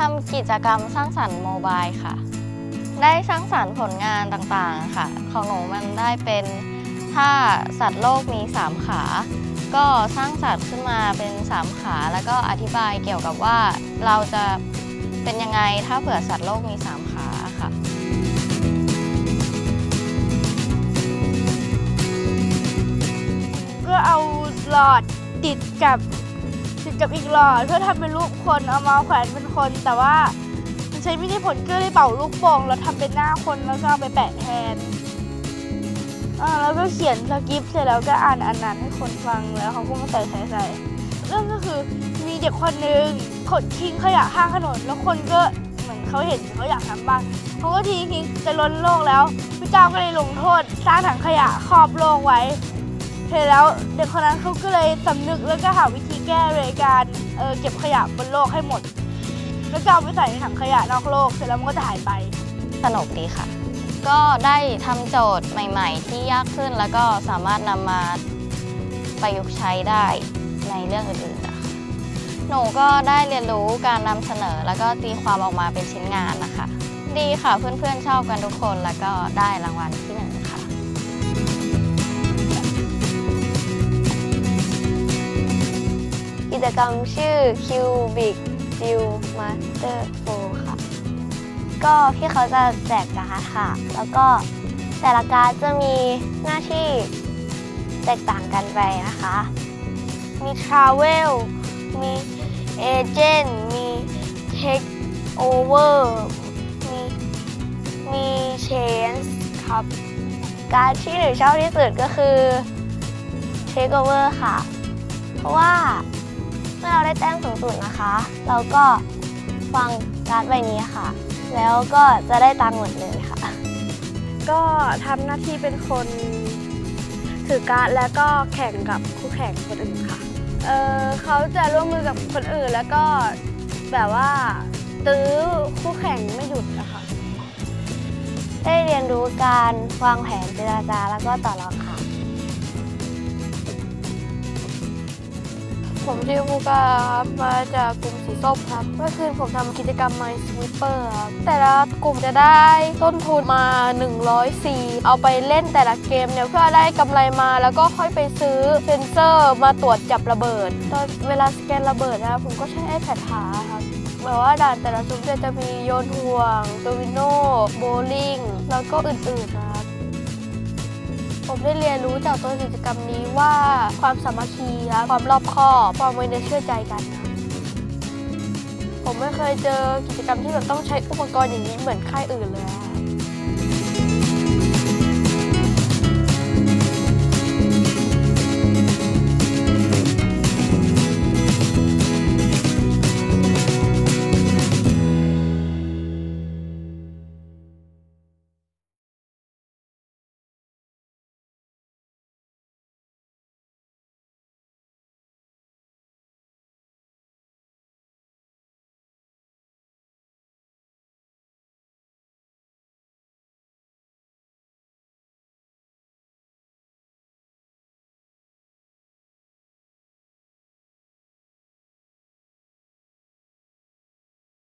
ทำกิจกรรมสร้างสรรค์โมบายค่ะ ได้สร้างสรรค์ผลงานต่างๆค่ะ ของหนูมันได้เป็นถ้าสัตว์โลกมี 3 ขา ก็สร้างสัตว์ขึ้นมาเป็น 3 ขา แล้วก็อธิบายเกี่ยวกับว่าเราจะเป็นยังไงถ้าเผื่อสัตว์โลกมี 3 ขาค่ะก็เอาหลอดติดกับ กับอีกหลอดเพื่อทำเป็นรูปคนเอามาแขวนเป็นคน แต่ว่าใช้ม่ได้ผลเก็เลยเป่าลูกโป่งแล้วทำเป็นหน้าคนแล้วก็เอาไปแปะแทนอ่าแล้วก็เขียนสคริปเสร็จแล้วก็อ่านอันนั้นให้คนฟังแล้วเขาก็มาใส่ใส่ใส่เรื่องก็คือมีเด็กคนหนึ่งขนทิ้งขยะข้างถนนแล้วคนก็เหมือนเขาเห็นเขาอยากทำบ้างเขาก็ทิ้งทิ้งจะล้นโลกแล้วพระเจ้าก็เลยลงโทษสร้างถังขยะครอบโลกไว้ เสร็จแล้วเด็กคนนั้นเขาก็เลยสำนึกแล้วก็หาวิธีแก้โดยการเออเก็บขยะบนโลกให้หมด แล้วก็เอาไปใส่ในถังขยะนอกโลกเสร็จแล้วมันก็จะหายไปสนุกดีค่ะ ก็ได้ทำโจทย์ใหม่ ๆ ที่ยากขึ้นแล้วก็สามารถนำมาประยุกต์ใช้ได้ในเรื่องอื่นๆนะคะหนูก็ได้เรียนรู้การนำเสนอ แล้วก็ตีความออกมาเป็นชิ้นงานนะคะ ดีค่ะเพื่อนๆชอบกันทุกคนแล้วก็ได้รางวัลที่หนึ่ง กิจกรรมชื่อ Cubic Deal Master 4ค่ะ ก็พี่เขาจะแจกการ์ดค่ะ แล้วก็แต่ละการ์ดจะมีหน้าที่แตกต่างกันไปนะคะ มี Travel มี Agent มี Take Over มีมี Change ครับ การ์ดที่หนูชอบที่สุดก็คือ Take Over ค่ะ เพราะว่า เมื่อเราได้แต้มสูงสุดนะคะ เราก็ฟังการ์ดใบนี้ค่ะ แล้วก็จะได้ตังค์หมดเลยค่ะ ก็ทำหน้าที่เป็นคนถือการ์ดแล้วก็แข่งกับคู่แข่งคนอื่นค่ะ เออเขาจะร่วมมือกับคนอื่นแล้วก็แบบว่าตื้อคู่แข่งไม่หยุดนะคะได้เรียนรู้การวางแผนเจรจาแล้วก็ต่อรองค่ะ ผมชื่อภูกาครับมาจากกลุ่มสีส้มครับ เมื่อคืนผมทำกิจกรรม My Sweeper ครับ แต่ละกลุ่มจะได้ต้นทุนมา 104 เอาไปเล่นแต่ละเกมเนี่ยเพื่อได้กำไรมาแล้วก็ค่อยไปซื้อเซนเซอร์มาตรวจจับระเบิด ตอนเวลาสแกนระเบิดนะครับผมก็ใช้ iPad หาครับแบบว่าด่านแต่ละซุ้มจะมีโยนห่วงโดมิโนโบลิ่งแล้วก็อื่นๆนะครับ ผมได้เรียนรู้จากตัวกิจกรรมนี้ว่าความสามัคคีครับความรอบคอบความไว้เนื้อเชื่อใจกันผมไม่เคยเจอกิจกรรมที่แบบต้องใช้อุปกรณ์อย่างนี้เหมือนค่ายอื่นเลย